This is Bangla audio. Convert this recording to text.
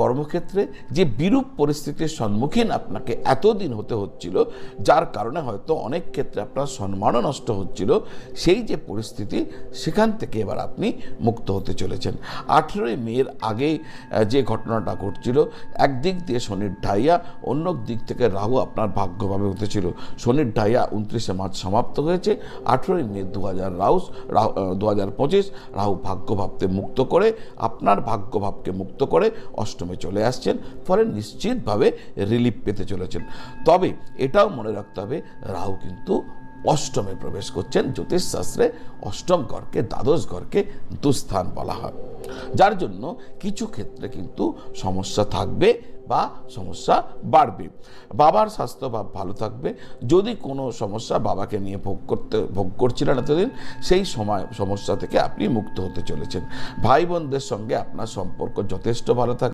কর্মক্ষেত্রে যে বিরূপ পরিস্থিতির সম্মুখীন আপনাকে এতদিন হতে হচ্ছিল, যার কারণে হয়তো অনেক ক্ষেত্রে আপনার সম্মানও নষ্ট হচ্ছিল, সেই যে পরিস্থিতি, সেখান থেকে এবার আপনি মুক্ত হতে চলেছেন। আঠেরোই মেয়ের আগে যে ঘটনাটা ঘটছিল, একদিক দিয়ে শনির ঢাইয়া অন্য দিক থেকে রাহু আপনার ভাগ্যভাবে হতেছিল শনির ঢাইয়া উনত্রিশে মার্চ সমাপ্ত হয়েছে, আঠেরোই মে দু হাজার রাউস দু হাজার পঁচিশ, রাহু ভাগ্যভাবতে মুক্ত করে, আপনার ভাগ্যভাবকে মুক্ত করে অষ্টমে চলে আসছেন, ফলে নিশ্চিতভাবে রিলিফ পেতে চলেছেন। তবে এটাও মনে রাখতে হবে, রাহু কিন্তু অষ্টমে প্রবেশ করছেন, জ্যোতিষশাস্ত্রে অষ্টম ঘরকে দ্বাদশ ঘরকে দুস্থান বলা হয়। যার জন্য কিছু ক্ষেত্রে কিন্তু সমস্যা থাকবে বা সমস্যা বাড়বে। বাবার স্বাস্থ্য বা ভালো থাকবে। যদি কোনো সমস্যা বাবাকে নিয়ে ভোগ করতে, ভোগ করছিলেন এতদিন, সেই সময়, সমস্যা থেকে আপনি মুক্ত হতে চলেছেন। ভাই বোনদের সঙ্গে আপনার সম্পর্ক যথেষ্ট ভালো থাকবে